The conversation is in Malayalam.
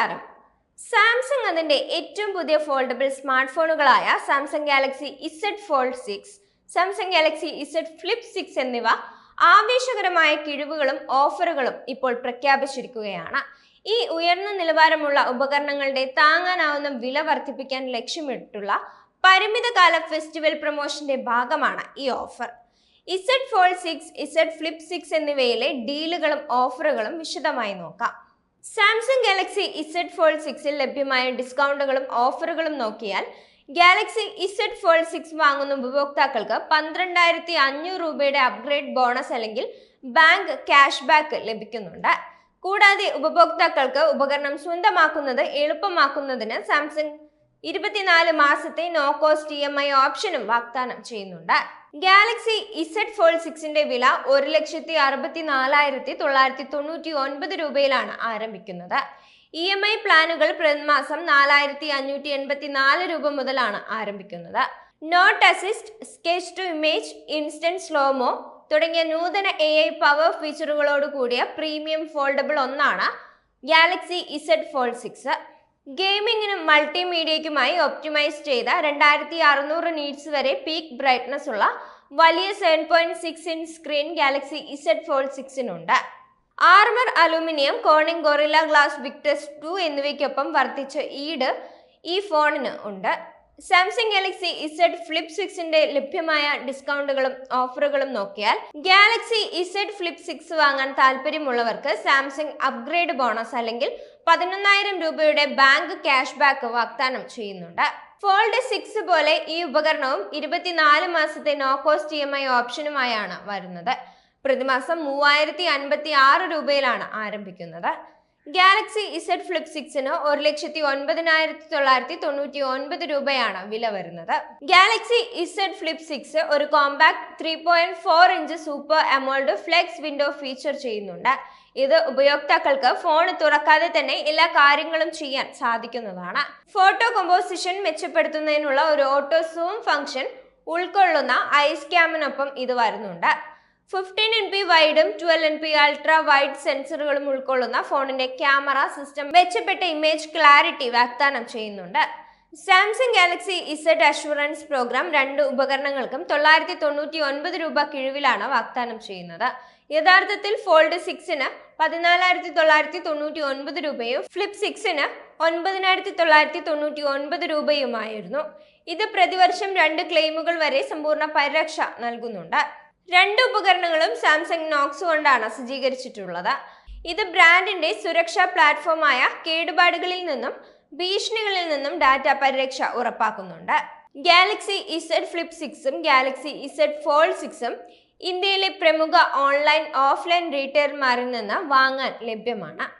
നമസ്കാരം സാംസങ് അതിന്റെ ഏറ്റവും പുതിയ foldable smart ഫോണുകളായ Samsung Galaxy Z Fold six Samsung Galaxy Z Flip six എന്നിവ ആവേശകരമായ കിഴിവുകളും ഓഫറുകളും ഇപ്പോൾ പ്രഖ്യാപിച്ചിരിക്കുകയാണ്. ഈ ഉയർന്ന നിലവാരമുള്ള ഉപകരണങ്ങളുടെ താങ്ങാനാവുന്ന വില വർദ്ധിപ്പിക്കാൻ ലക്ഷ്യമിട്ടുള്ള പരിമിതകാല ഫെസ്റ്റിവൽ പ്രൊമോഷന്റെ ഭാഗമാണ് ഈ offer Z Fold six Z Flip six എന്നിവയിലെ ഡീലുകളും ഓഫറുകളും വിശദമായി നോക്കാം. സാംസങ് ഗാലക്സി ഇസഡ് ഫോൾഡ് സിക്സിൽ ലഭ്യമായ ഡിസ്കൗണ്ടുകളും ഓഫറുകളും നോക്കിയാൽ ഗാലക്സി ഇസഡ് ഫോൾഡ് സിക്സ് വാങ്ങുന്ന ഉപഭോക്താക്കൾക്ക് പന്ത്രണ്ടായിരത്തി അഞ്ഞൂറ് രൂപയുടെ അപ്ഗ്രേഡ് ബോണസ് അല്ലെങ്കിൽ ബാങ്ക് ക്യാഷ് ബാക്ക് ലഭിക്കുന്നുണ്ട്. കൂടാതെ ഉപഭോക്താക്കൾക്ക് ഉപകരണം സ്വന്തമാക്കുന്നത് എളുപ്പമാക്കുന്നതിന് സാംസങ് ഇരുപത്തിനാല് മാസത്തെ no cost E M I ഓപ്ഷനും വാഗ്ദാനം ചെയ്യുന്നുണ്ട്. ഗാലക്സി ഇസഡ് ഫോൾഡ് സിക്സിന്റെ വില ഒരു ലക്ഷത്തി അറുപത്തി നാലായിരത്തി തൊള്ളായിരത്തി തൊണ്ണൂറ്റി ഒൻപത് രൂപയിലാണ് ആരംഭിക്കുന്നത്. ഇ എം ഐ പ്ലാനുകൾ പ്രതിമാസം നാലായിരത്തി അഞ്ഞൂറ്റി എൺപത്തി നാല് രൂപ മുതലാണ് ആരംഭിക്കുന്നത്. Note assist sketch to image instant slow mo തുടങ്ങിയ നൂതന എ ഐ പവർ ഫീച്ചറുകളോട് കൂടിയ പ്രീമിയം ഫോൾഡബിൾ ഒന്നാണ് ഗാലക്സി ഇസഡ് ഫോൾഡ് സിക്സ് ഗെയിമിങ്ങിനും മൾട്ടിമീഡിയയ്ക്കുമായി ഒപ്റ്റിമൈസ് ചെയ്ത രണ്ടായിരത്തി അറുന്നൂറ് നീറ്റ്സ് വരെ പീക്ക് ബ്രൈറ്റ്നസ് ഉള്ള വലിയ seven point six inch screen Galaxy Z Fold സിക്സിനുണ്ട്. Armour aluminium Corning Gorilla Glass Victus two എന്നിവയ്ക്കൊപ്പം വർദ്ധിച്ച ഈട് ഈ ഫോണിന് ഉണ്ട്. സാംസങ് ഗാലക്സി ഇസഡ് ഫ്ലിപ്പ് സിക്സിന്റെ ലഭ്യമായ ഡിസ്കൗണ്ടുകളും ഓഫറുകളും നോക്കിയാൽ ഗാലക്സി ഇസഡ് ഫ്ലിപ്പ് സിക്സ് വാങ്ങാൻ താല്പര്യമുള്ളവർക്ക് സാംസങ് അപ്ഗ്രേഡ് ബോണസ് അല്ലെങ്കിൽ പതിനൊന്നായിരം രൂപയുടെ ബാങ്ക് ക്യാഷ് ബാക്ക് വാഗ്ദാനം ചെയ്യുന്നുണ്ട്. ഫോൾഡ് സിക്സ് പോലെ ഈ ഉപകരണവും ഇരുപത്തിനാല് മാസത്തെ no cost E M I ഓപ്ഷനുമായാണ് വരുന്നത്. പ്രതിമാസം മൂവായിരത്തി അൻപത്തി ആറ് രൂപയിലാണ് ആരംഭിക്കുന്നത്. ഗാലക്സി ഇസഡ് ഫ്ലിപ്പ് സിക്സിന് ഒരു ലക്ഷത്തി ഒൻപതിനായിരത്തി തൊള്ളായിരത്തി തൊണ്ണൂറ്റി ഒൻപത് രൂപയാണ് വില വരുന്നത്. ഗാലക്സി ഇസഡ് ഫ്ലിപ്പ് സിക്സ് ഒരു compact three point four inch super AMOLED flex window feature ചെയ്യുന്നുണ്ട്. ഇത് ഉപയോക്താക്കൾക്ക് ഫോൺ തുറക്കാതെ തന്നെ എല്ലാ കാര്യങ്ങളും ചെയ്യാൻ സാധിക്കുന്നതാണ്. ഫോട്ടോ കമ്പോസിഷൻ മെച്ചപ്പെടുത്തുന്നതിനുള്ള ഒരു ഓട്ടോ സൂം ഫംഗ്ഷൻ ഉൾക്കൊള്ളുന്ന ഐസ് ക്യാമിനൊപ്പം ഇത് വരുന്നുണ്ട്. Fifteen M P വൈഡും twelve M P ultra wide സെൻസറുകളും ഉൾക്കൊള്ളുന്ന ഫോണിന്റെ ക്യാമറ സിസ്റ്റം മെച്ചപ്പെട്ട ഇമേജ് ക്ലാരിറ്റി വാഗ്ദാനം ചെയ്യുന്നുണ്ട്. Samsung Galaxy Z assurance program രണ്ട് ഉപകരണങ്ങൾക്കും തൊള്ളായിരത്തി തൊണ്ണൂറ്റി ഒൻപത് രൂപ കിഴിവിലാണ് വാഗ്ദാനം ചെയ്യുന്നത്. യഥാർത്ഥത്തിൽ ഫോൾഡ് സിക്സിന് പതിനാലായിരത്തി തൊള്ളായിരത്തി തൊണ്ണൂറ്റി ഒൻപത് രൂപയും ഫ്ലിപ്പ് സിക്സിന് ഒൻപതിനായിരത്തി തൊള്ളായിരത്തി തൊണ്ണൂറ്റി ഒൻപത് രൂപയുമായിരുന്നു. ഇത് പ്രതിവർഷം രണ്ട് ക്ലെയിമുകൾ വരെ സമ്പൂർണ പരിരക്ഷ നൽകുന്നുണ്ട്. രണ്ട് ഉപകരണങ്ങളും സാംസങ് നോക്സ് കൊണ്ടാണ് സജ്ജീകരിച്ചിട്ടുള്ളത്. ഇത് ബ്രാൻഡിന്റെ സുരക്ഷാ പ്ലാറ്റ്ഫോമായ കേടുപാടുകളിൽ നിന്നും ഭീഷണികളിൽ നിന്നും ഡാറ്റ പരിരക്ഷ ഉറപ്പാക്കുന്നുണ്ട്. ഗാലക്സി ഇസഡ് ഫ്ലിപ്പ് സിക്സും ഗാലക്സി ഇസഡ് ഫോൾഡ് സിക്സും ഇന്ത്യയിലെ പ്രമുഖ ഓൺലൈൻ ഓഫ്ലൈൻ റീറ്റെയിലർമാരിൽ നിന്ന് വാങ്ങാൻ ലഭ്യമാണ്.